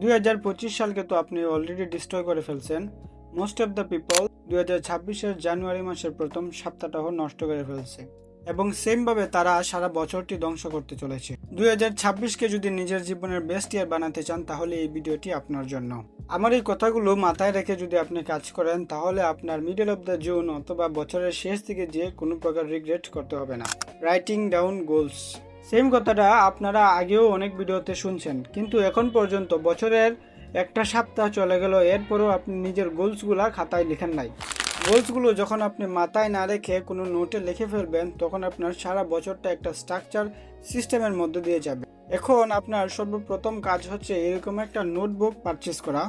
দুই পঁচিশ সালকে তো আপনি অলরেডি ডিস্ট্রয় করে ফেলছেন। মোস্ট অফ দ্য পিপল দুই হাজার ছাব্বিশের জানুয়ারি মাসের প্রথম সপ্তাহটাও নষ্ট করে ফেলছে। এবং সেমভাবে তারা সারা বছরটি ধ্বংস করতে চলেছে। দুই হাজার ছাব্বিশকে যদি নিজের জীবনের বেস্ট ইয়ার বানাতে চান, তাহলে এই ভিডিওটি আপনার জন্য। আমার এই কথাগুলো মাথায় রেখে যদি আপনি কাজ করেন, তাহলে আপনার মিডল অফ দ্য জুন অথবা বছরের শেষ দিকে যেয়ে কোনো প্রকার রিগ্রেট করতে হবে না। রাইটিং ডাউন গোলস সেম কথাটা আপনারা আগেও অনেক ভিডিওতে শুনছেন, কিন্তু এখন পর্যন্ত বছরের একটা সপ্তাহ চলে গেল, এরপরও আপনি নিজের গোলসগুলো খাতায় লিখেন নাই। গোলসগুলো যখন আপনি মাথায় না রেখে কোনো নোটে লিখে ফেলবেন, তখন আপনার সারা বছরটা একটা স্ট্রাকচার সিস্টেমের মধ্যে দিয়ে যাবে। এখন আপনার সর্বপ্রথম কাজ হচ্ছে এরকম একটা নোটবুক পারচেস করা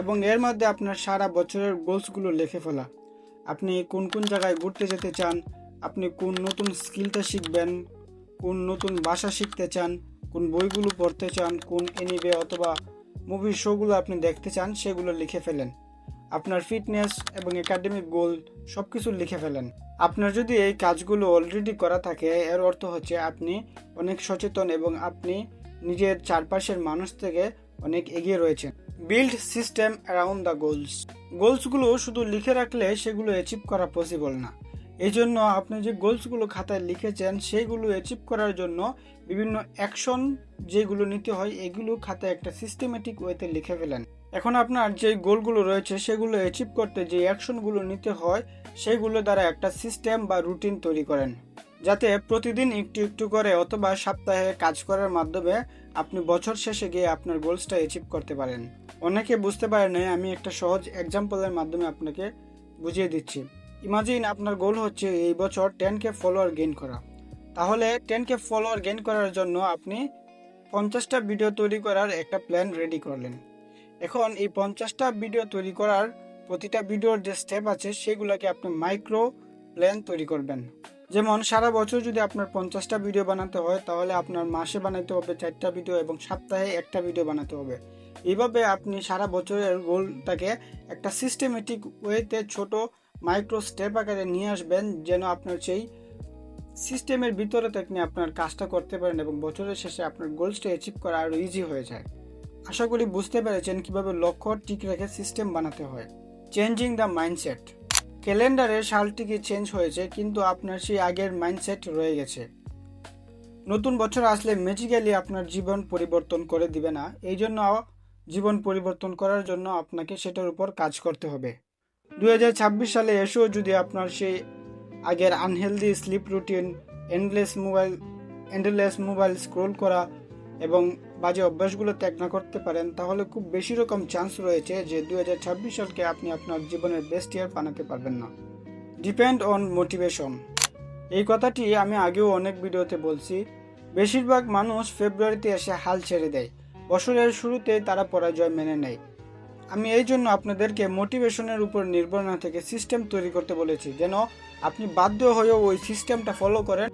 এবং এর মধ্যে আপনার সারা বছরের গোলসগুলো লিখে ফেলা। আপনি কোন কোন জায়গায় ঘুরতে যেতে চান, আপনি কোন নতুন স্কিলটা শিখবেন কোন নতুন ভাষা শিখতে চান, কোন বইগুলো পড়তে চান, কোন এনিবে অথবা মুভি শোগুলো আপনি দেখতে চান, সেগুলো লিখে ফেলেন। আপনার ফিটনেস এবং একাডেমিক গোল সব কিছু লিখে ফেলেন। আপনার যদি এই কাজগুলো অলরেডি করা থাকে, এর অর্থ হচ্ছে আপনি অনেক সচেতন এবং আপনি নিজের চারপাশের মানুষ থেকে অনেক এগিয়ে রয়েছেন। Build system around the goals গোলসগুলো শুধু লিখে রাখলে সেগুলো অ্যাচিভ করা পসিবল না। এই জন্য আপনি যে গোলসগুলো খাতায় লিখেছেন সেইগুলো অ্যাচিভ করার জন্য বিভিন্ন অ্যাকশন যেগুলো নিতে হয়, এগুলো খাতায় একটা সিস্টেমেটিক ওয়েতে লিখে ফেলেন। এখন আপনার যে গোলগুলো রয়েছে, সেগুলো অ্যাচিভ করতে যে অ্যাকশনগুলো নিতে হয়, সেগুলো দ্বারা একটা সিস্টেম বা রুটিন তৈরি করেন। যাতে প্রতিদিন একটু একটু করে অথবা সপ্তাহে কাজ করার মাধ্যমে আপনি বছর শেষে গিয়ে আপনার গোলসটা অ্যাচিভ করতে পারেন। অনেকে বুঝতে পারে না আমি একটা সহজ এক্সাম্পলের মাধ্যমে আপনাকে বুঝিয়ে দিচ্ছি। ইমাজিন আপনার গোল হচ্ছে এই বছর টেন কে ফলোয়ার গেইন করা। তাহলে টেন কে ফলোয়ার গেইন করার জন্য আপনি পঞ্চাশটা ভিডিও তৈরি করার একটা প্ল্যান রেডি করলেন। এখন এই পঞ্চাশটা ভিডিও তৈরি করার প্রতিটা ভিডিওর যে স্টেপ আছে, সেগুলোকে আপনি মাইক্রো প্ল্যান তৈরি করবেন। যেমন সারা বছর যদি আপনার পঞ্চাশটা ভিডিও বানাতে হয়, তাহলে আপনার মাসে বানাতে হবে চারটা ভিডিও এবং সপ্তাহে একটা ভিডিও বানাতে হবে। এইভাবে আপনি সারা বছরের গোলটাকে একটা সিস্টেমেটিক ওয়েতে ছোট মাইক্রো স্টেপ আকারে নিয়ে আসবেন যেন আপনার সেই সিস্টেমের ভিতরে থেকে আপনার কাজটা করতে পারেন এবং বছরের শেষে আপনার গোলসটা অ্যাচিভ করা আরও ইজি হয়ে যায়। আশা করি বুঝতে পেরেছেন কীভাবে লক্ষ্য ঠিক রেখে সিস্টেম বানাতে হয়। চেঞ্জিং দ্য মাইন্ডসেট ক্যালেন্ডারে সালটিকে চেঞ্জ হয়েছে, কিন্তু আপনার সেই আগের মাইন্ডসেট রয়ে গেছে। নতুন বছর আসলে ম্যাজিক্যালি আপনার জীবন পরিবর্তন করে দিবে না। এই জন্য জীবন পরিবর্তন করার জন্য আপনাকে সেটার উপর কাজ করতে হবে। দুই হাজার ছাব্বিশ সালে এসেও যদি আপনার সেই আগের unhealthy sleep routine endless mobile endless mobile scroll করা এবং বাজে অভ্যাসগুলো ত্যাগ না করতে পারেন, তাহলে খুব বেশি রকম চান্স রয়েছে যে দুই হাজার ছাব্বিশ সালকে আপনি আপনার জীবনের বেস্ট ইয়ার বানাতে পারবেন না। ডিপেন্ড অন মোটিভেশন এই কথাটি আমি আগেও অনেক ভিডিওতে বলছি। বেশিরভাগ মানুষ ফেব্রুয়ারিতে এসে হাল ছেড়ে দেয়। বছরের শুরুতে তারা পরাজয় মেনে নেয়। আমি এই জন্য আপনাদেরকে মোটিভেশনের উপর নির্ভর না থেকে সিস্টেম তৈরি করতে বলেছি, যেন আপনি বাধ্য হয়েও ওই সিস্টেমটা ফলো করেন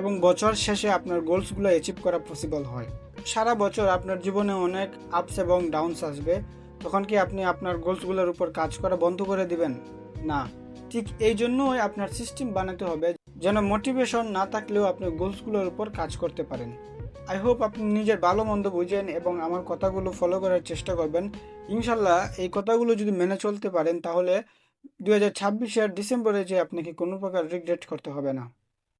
এবং বছর শেষে আপনার গোলসগুলো অ্যাচিভ করা পসিবল হয়। সারা বছর আপনার জীবনে অনেক আপস এবং ডাউনস আসবে। তখন কি আপনি আপনার গোলসগুলোর উপর কাজ করা বন্ধ করে দিবেন? না। ঠিক এই জন্যই আপনার সিস্টেম বানাতে হবে, যেন মোটিভেশন না থাকলেও আপনি গোলসগুলোর উপর কাজ করতে পারেন। আই হোপ আপনি নিজের ভালো মন্দ বুঝেন এবং আমার কথাগুলো ফলো করার চেষ্টা করবেন। ইনশাল্লাহ এই কথাগুলো যদি মেনে চলতে পারেন, তাহলে দু হাজার ছাব্বিশের ডিসেম্বরে যে আপনাকে কোনো প্রকার রিগ্রেট করতে হবে না।